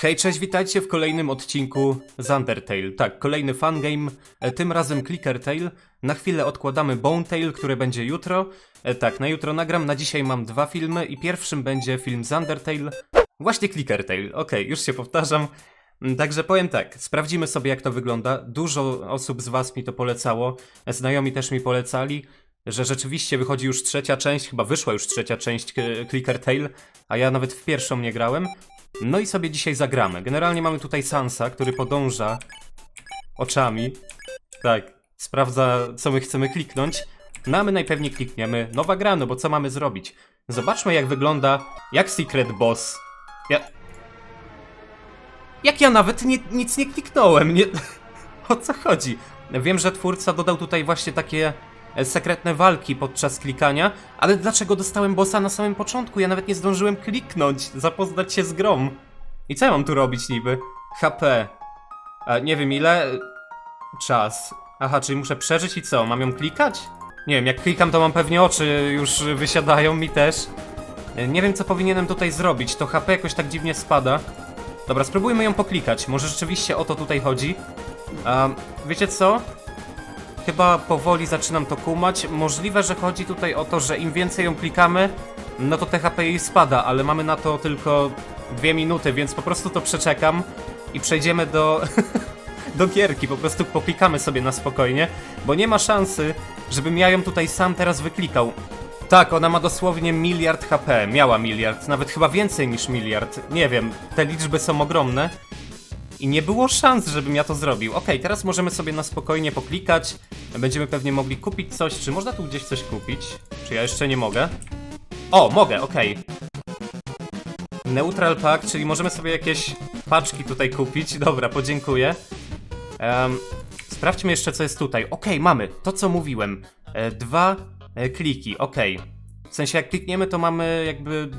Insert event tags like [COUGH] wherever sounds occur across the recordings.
Hej, cześć, witajcie w kolejnym odcinku z Undertale. Tak, kolejny fangame, e, tym razem Clicker Tale. Na chwilę odkładamy Bone Tale, które będzie jutro. E, Tak, na jutro nagram, na dzisiaj mam dwa filmy i pierwszym będzie film z Undertale. Właśnie Clicker Tale, okej, już się powtarzam. Mm, Także powiem tak, sprawdzimy sobie jak to wygląda. Dużo osób z was mi to polecało, e, znajomi też mi polecali, że rzeczywiście wychodzi już trzecia część, chyba wyszła już trzecia część Clicker Tale, a ja nawet w pierwszą nie grałem. No i sobie dzisiaj zagramy. Generalnie mamy tutaj Sansa, który podąża oczami. Tak, sprawdza, co my chcemy kliknąć. No a my najpewniej klikniemy nowa gra, no bo co mamy zrobić? Zobaczmy, jak wygląda, jak Secret Boss. Ja... Jak ja nawet nie, nic nie kliknąłem, nie... [LAUGHS] O co chodzi? Wiem, że twórca dodał tutaj właśnie takie sekretne walki podczas klikania, ale dlaczego dostałem bossa na samym początku? Ja nawet nie zdążyłem kliknąć, zapoznać się z grą. I co ja mam tu robić niby? HP. A, nie wiem ile... Czas. Aha, czyli muszę przeżyć i co? Mam ją klikać? Nie wiem, jak klikam to mam pewnie oczy już wysiadają mi też. E, Nie wiem co powinienem tutaj zrobić, to HP jakoś tak dziwnie spada. Dobra, spróbujmy ją poklikać, może rzeczywiście o to tutaj chodzi. A, wiecie co? Chyba powoli zaczynam to kumać. Możliwe, że chodzi tutaj o to, że im więcej ją klikamy, no to THP jej spada, ale mamy na to tylko dwie minuty, więc po prostu to przeczekam i przejdziemy do, [LAUGHS] do gierki. Po prostu poklikamy sobie na spokojnie, bo nie ma szansy, żebym ja ją tutaj sam teraz wyklikał. Tak, ona ma dosłownie miliard HP. Miała miliard, nawet chyba więcej niż miliard. Nie wiem, te liczby są ogromne. I nie było szans, żebym ja to zrobił. Okej, teraz możemy sobie na spokojnie poklikać. Będziemy pewnie mogli kupić coś. Czy można tu gdzieś coś kupić? Czy ja jeszcze nie mogę? O, mogę, okej. Neutral pack, czyli możemy sobie jakieś paczki tutaj kupić. Dobra, podziękuję. Em, sprawdźmy jeszcze, co jest tutaj. Okej, mamy to, co mówiłem. E, dwa e, kliki, okej. W sensie, jak klikniemy, to mamy jakby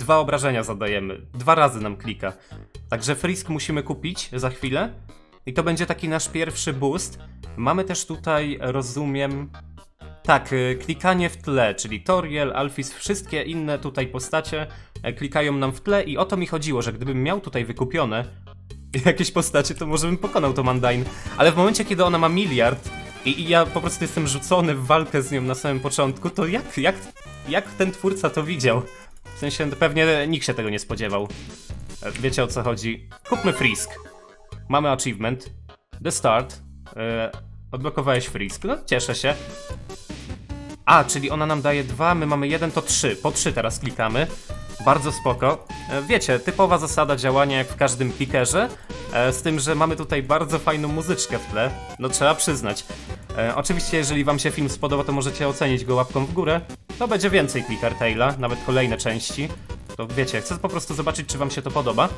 dwa obrażenia zadajemy. Dwa razy nam klika. Także frisk musimy kupić za chwilę. I to będzie taki nasz pierwszy boost. Mamy też tutaj, rozumiem. Tak, y, klikanie w tle, czyli Toriel, Alphys, wszystkie inne tutaj postacie e, klikają nam w tle i o to mi chodziło, że gdybym miał tutaj wykupione [LAUGHS] jakieś postacie, to może bym pokonał to Mandain. Ale w momencie, kiedy ona ma miliard i, i ja po prostu jestem rzucony w walkę z nią na samym początku, to jak, jak, jak ten twórca to widział? W sensie pewnie nikt się tego nie spodziewał. E, Wiecie o co chodzi. Kupmy Frisk. Mamy achievement. The Start. E, odblokowałeś Frisk. No, cieszę się. A, czyli ona nam daje dwa, my mamy jeden, to trzy. Po trzy teraz klikamy. Bardzo spoko. E, Wiecie, typowa zasada działania jak w każdym pikerze, e, z tym, że mamy tutaj bardzo fajną muzyczkę w tle. No trzeba przyznać. Oczywiście, jeżeli wam się film spodoba, to możecie ocenić go łapką w górę. To będzie więcej Clicker Tale'a, nawet kolejne części. To wiecie, chcę po prostu zobaczyć, czy wam się to podoba.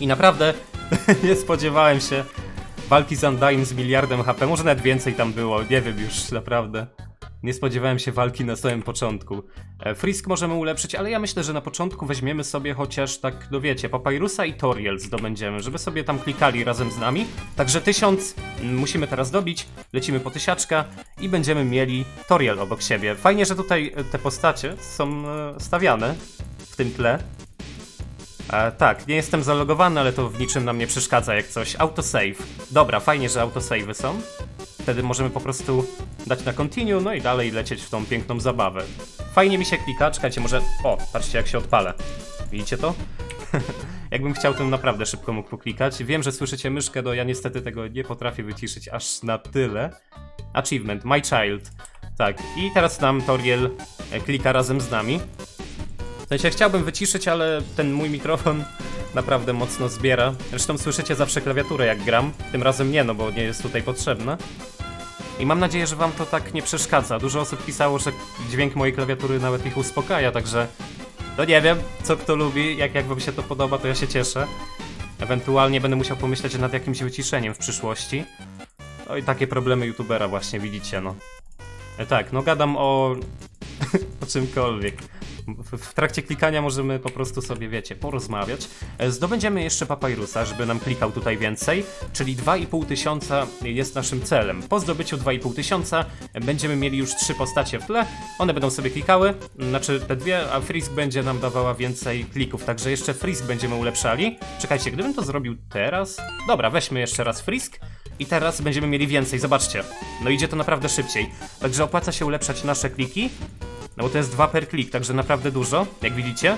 I naprawdę [LAUGHS] nie spodziewałem się walki z Undyne z miliardem HP. Może nawet więcej tam było, nie wiem już naprawdę. Nie spodziewałem się walki na samym początku. E, Frisk możemy ulepszyć, ale ja myślę, że na początku weźmiemy sobie chociaż tak, no wiecie, Papyrusa i Toriel zdobędziemy, żeby sobie tam klikali razem z nami. Także tysiąc mm, musimy teraz dobić, lecimy po tysiaczka i będziemy mieli Toriel obok siebie. Fajnie, że tutaj e, te postacie są e, stawiane w tym tle. E, tak, nie jestem zalogowany, ale to w niczym nam nie przeszkadza jak coś. Autosave. Dobra, fajnie, że autosave'y są. Wtedy możemy po prostu dać na continue, no i dalej lecieć w tą piękną zabawę. Fajnie mi się klika, czekajcie, może... O, patrzcie jak się odpalę. Widzicie to? [LAUGHS] Jakbym chciał, to naprawdę szybko mógł poklikać. Wiem, że słyszycie myszkę, no ja niestety tego nie potrafię wyciszyć aż na tyle. Achievement, my child. Tak, i teraz nam Toriel e, klika razem z nami. W sensie chciałbym wyciszyć, ale ten mój mikrofon [LAUGHS] naprawdę mocno zbiera. Zresztą słyszycie zawsze klawiaturę jak gram. Tym razem nie, no bo nie jest tutaj potrzebna. I mam nadzieję, że wam to tak nie przeszkadza. Dużo osób pisało, że dźwięk mojej klawiatury nawet ich uspokaja, także... No nie wiem, co kto lubi, jak, jak wam się to podoba, to ja się cieszę. Ewentualnie będę musiał pomyśleć nad jakimś wyciszeniem w przyszłości. No i takie problemy youtubera właśnie, widzicie, no. E, tak, no gadam o... [LAUGHS] o czymkolwiek. W, trakcie klikania możemy po prostu sobie, wiecie, porozmawiać. E, Zdobędziemy jeszcze papyrusa, żeby nam klikał tutaj więcej, czyli 2,5 tysiąca jest naszym celem. Po zdobyciu 2,5 tysiąca będziemy mieli już trzy postacie w tle, one będą sobie klikały, znaczy te dwie, a Frisk będzie nam dawała więcej klików, także jeszcze Frisk będziemy ulepszali. Czekajcie, gdybym to zrobił teraz? Dobra, weźmy jeszcze raz Frisk. I teraz będziemy mieli więcej, zobaczcie. No idzie to naprawdę szybciej. Także opłaca się ulepszać nasze kliki. No bo to jest 2 per klik, także naprawdę dużo, jak widzicie.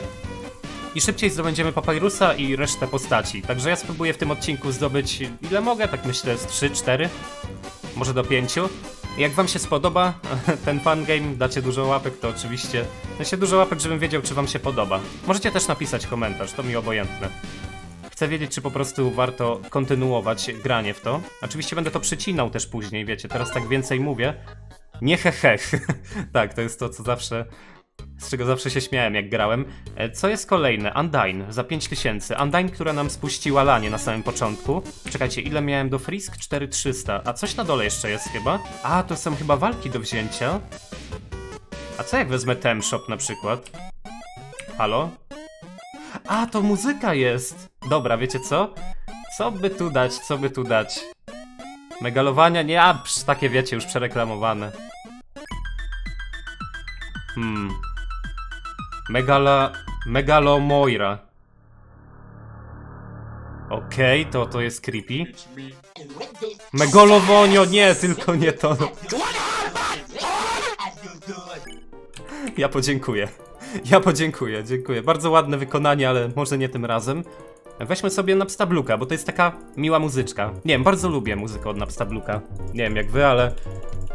I szybciej zdobędziemy Papyrusa i resztę postaci. Także ja spróbuję w tym odcinku zdobyć ile mogę, tak myślę z 3, 4, może do 5. Jak wam się spodoba [LAUGHS] ten fangame, dacie dużo łapek, to oczywiście... Znaczy dużo łapek, żebym wiedział, czy wam się podoba. Możecie też napisać komentarz, to mi obojętne. Chcę wiedzieć, czy po prostu warto kontynuować granie w to. Oczywiście będę to przycinał też później, wiecie, teraz tak więcej mówię. Nie hehech. [LAUGHS] tak, to jest to, co zawsze. Z czego zawsze się śmiałem, jak grałem. E, Co jest kolejne? Undyne za 5000. Undyne, która nam spuściła lanie na samym początku. Czekajcie, ile miałem do Frisk? 4300. A coś na dole jeszcze jest chyba? A, to są chyba walki do wzięcia. A co jak wezmę Tem Shop na przykład? Halo? A, to muzyka jest! Dobra, wiecie co? Co by tu dać, co by tu dać? Megalowania? Nie, a psz, takie wiecie, już przereklamowane. Hmm. Megala... Megalomoira. Okej, to to jest creepy. Megalowonio, nie, tylko nie to. Ja podziękuję. Ja podziękuję, dziękuję. Bardzo ładne wykonanie, ale może nie tym razem. Weźmy sobie Napstabluka, bo to jest taka miła muzyczka. Nie wiem, bardzo lubię muzykę od Napstabluka. Nie wiem jak wy, ale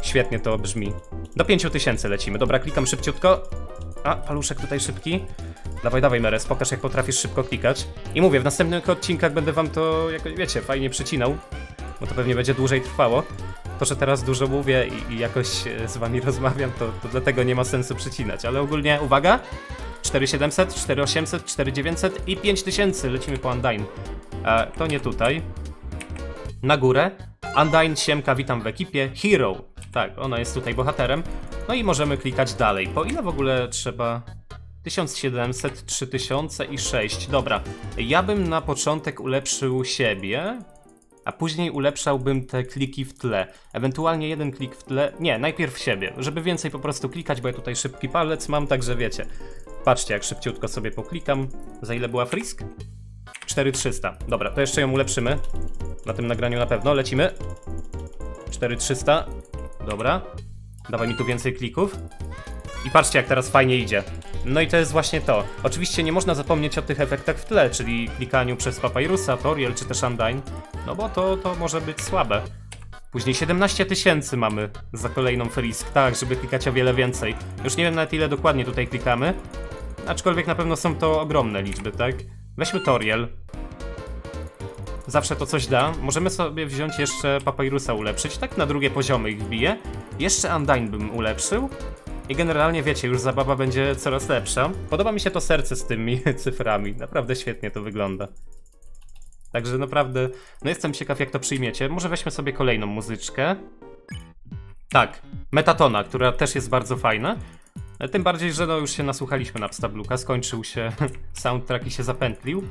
świetnie to brzmi. Do 5000 lecimy. Dobra, klikam szybciutko. A, paluszek tutaj szybki. Dawaj, dawaj, Meres, pokaż jak potrafisz szybko klikać. I mówię, w następnych odcinkach będę wam to jakoś, wiecie, fajnie przycinał. Bo to pewnie będzie dłużej trwało. To, że teraz dużo mówię i, i jakoś e, z wami [LAUGHS] rozmawiam, to, to dlatego nie ma sensu przycinać. Ale ogólnie, uwaga! 4700, 4800, 4900 i 5000 lecimy po Undyne. E, to nie tutaj. Na górę. Undyne, Siemka, witam w ekipie. Hero. Tak, ona jest tutaj bohaterem. No i możemy klikać dalej. Po ile w ogóle trzeba... 1700, 3000 i 6. Dobra, ja bym na początek ulepszył siebie, a później ulepszałbym te kliki w tle. Ewentualnie jeden klik w tle. Nie, najpierw siebie, żeby więcej po prostu klikać, bo ja tutaj szybki palec mam, także wiecie. Patrzcie, jak szybciutko sobie poklikam. Za ile była frisk? 4300. Dobra, to jeszcze ją ulepszymy. Na tym nagraniu na pewno. Lecimy. 4300. Dobra. Dawaj mi tu więcej klików. I patrzcie, jak teraz fajnie idzie. No i to jest właśnie to. Oczywiście nie można zapomnieć o tych efektach w tle, czyli klikaniu przez Papyrusa, Toriel czy też Undyne, no bo to, to może być słabe. Później 17 tysięcy mamy za kolejną frisk, tak, żeby klikać o wiele więcej. Już nie wiem nawet ile dokładnie tutaj klikamy, aczkolwiek na pewno są to ogromne liczby, tak? Weźmy Toriel. Zawsze to coś da. Możemy sobie wziąć jeszcze Papyrusa ulepszyć, tak na drugie poziomy ich wbiję. Jeszcze Undyne bym ulepszył. I generalnie wiecie, już zabawa będzie coraz lepsza. Podoba mi się to serce z tymi [LAUGHS] cyframi. Naprawdę świetnie to wygląda. Także naprawdę, no jestem ciekaw jak to przyjmiecie. Może weźmy sobie kolejną muzyczkę. Tak, Metatona, która też jest bardzo fajna. Tym bardziej, że no już się nasłuchaliśmy na Pstabluka, skończył się [LAUGHS] soundtrack i się zapętlił.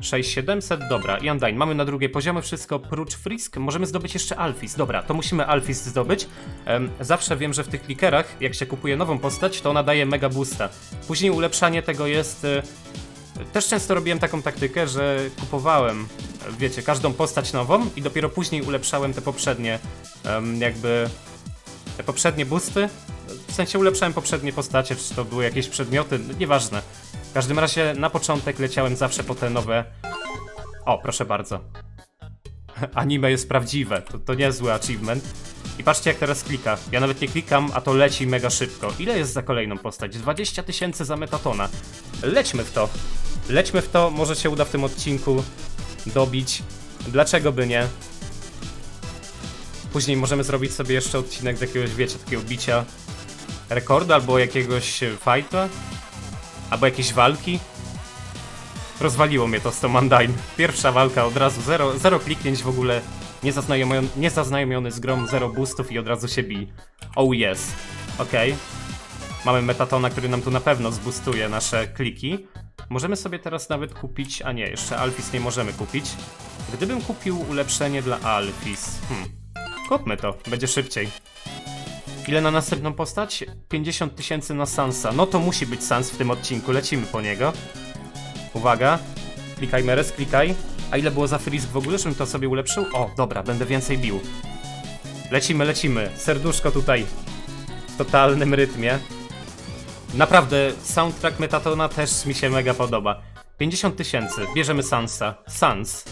6700, dobra, i Undyne. Mamy na drugie poziomy wszystko, prócz Frisk. Możemy zdobyć jeszcze Alphys. Dobra, to musimy Alphys zdobyć. Em, zawsze wiem, że w tych klikerach, jak się kupuje nową postać, to ona daje mega boosta. Później ulepszanie tego jest... e, Też często robiłem taką taktykę, że kupowałem, wiecie, każdą postać nową i dopiero później ulepszałem te poprzednie, em, jakby... Te poprzednie boosty. W sensie ulepszałem poprzednie postacie, czy to były jakieś przedmioty, nieważne. W każdym razie na początek leciałem zawsze po te nowe. O, proszę bardzo. [LAUGHS] Anime jest prawdziwe, to, to niezły achievement. I patrzcie jak teraz klika. Ja nawet nie klikam, a to leci mega szybko. Ile jest za kolejną postać? 20 tysięcy za metatona. Lećmy w to. Lećmy w to, może się uda w tym odcinku dobić. Dlaczego by nie? Później możemy zrobić sobie jeszcze odcinek z jakiegoś, wiecie, takiego bicia rekordu albo jakiegoś e, fighta. Albo jakieś walki. Rozwaliło mnie to z tą. Pierwsza walka od razu, zero, zero kliknięć w ogóle. Niezaznajomiony, niezaznajomiony z grą, zero boostów i od razu się bij. Oh yes. Okej. Mamy Metatona, który nam tu na pewno zbustuje nasze kliki. Możemy sobie teraz nawet kupić, a nie, jeszcze Alfis nie możemy kupić. Gdybym kupił ulepszenie dla Alfis, hmm, kupmy to, będzie szybciej. Ile na następną postać? 50 tysięcy na Sansa. No to musi być Sans w tym odcinku, lecimy po niego. Uwaga, klikaj Meres, klikaj. A ile było za frisk w ogóle, żebym to sobie ulepszył? O, dobra, będę więcej bił. Lecimy, lecimy. Serduszko tutaj w totalnym rytmie. Naprawdę, soundtrack Metatona też mi się mega podoba. 50 tysięcy, bierzemy Sansa. Sans.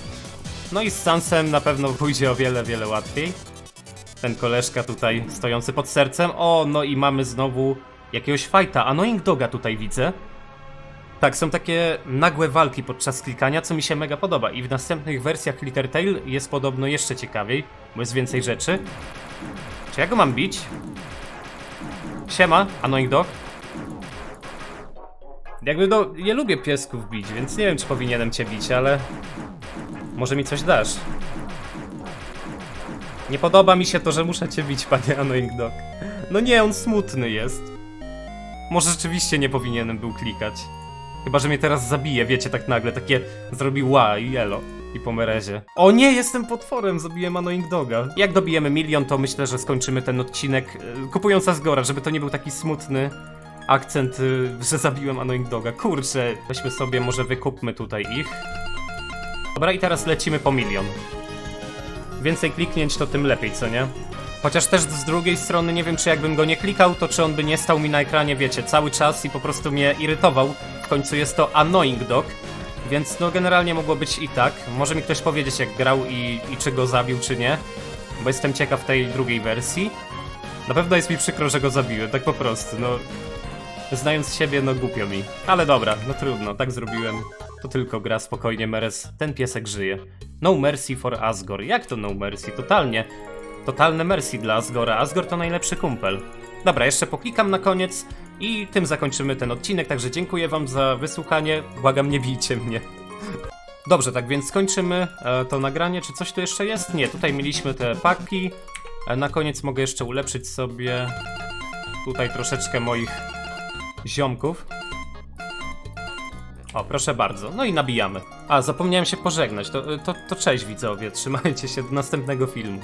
No i z Sansem na pewno pójdzie o wiele, wiele łatwiej. Ten koleżka tutaj stojący pod sercem. O, no i mamy znowu jakiegoś fajta. Annoying Doga tutaj widzę. Tak, są takie nagłe walki podczas klikania, co mi się mega podoba. I w następnych wersjach Litter Tail jest podobno jeszcze ciekawiej, bo jest więcej rzeczy. Czy ja go mam bić? Siema, Annoying Dog. Jakby do... Nie lubię piesków bić, więc nie wiem, czy powinienem cię bić, ale... Może mi coś dasz. Nie podoba mi się to, że muszę cię bić, panie Annoying Dog. No nie, on smutny jest. Może rzeczywiście nie powinienem był klikać. Chyba, że mnie teraz zabije, wiecie, tak nagle, takie zrobił ła i elo. I po merezie. O nie, jestem potworem, zabiłem Annoying Doga. Jak dobijemy milion, to myślę, że skończymy ten odcinek e, kupując Asgora, żeby to nie był taki smutny akcent, e, że zabiłem Annoying Doga. Kurczę, weźmy sobie, może wykupmy tutaj ich. Dobra, i teraz lecimy po milion. Więcej kliknięć, to tym lepiej, co nie? Chociaż też z drugiej strony nie wiem, czy jakbym go nie klikał, to czy on by nie stał mi na ekranie, wiecie, cały czas i po prostu mnie irytował. W końcu jest to Annoying Dog, więc no generalnie mogło być i tak. Może mi ktoś powiedzieć, jak grał i, i czy go zabił, czy nie, bo jestem ciekaw tej drugiej wersji. Na pewno jest mi przykro, że go zabiłem, tak po prostu, no... Znając siebie, no głupio mi. Ale dobra, no trudno, tak zrobiłem. To tylko gra spokojnie, Meres. Ten piesek żyje. No mercy for Asgore. Jak to no mercy? Totalnie. Totalne mercy dla Asgora. Asgore to najlepszy kumpel. Dobra, jeszcze poklikam na koniec i tym zakończymy ten odcinek, także dziękuję wam za wysłuchanie. Błagam, nie bijcie mnie. Dobrze, tak więc skończymy e, to nagranie. Czy coś tu jeszcze jest? Nie, tutaj mieliśmy te paki. E, na koniec mogę jeszcze ulepszyć sobie tutaj troszeczkę moich ziomków. O, proszę bardzo. No i nabijamy. A, zapomniałem się pożegnać. To, to, to cześć widzowie, trzymajcie się do następnego filmu.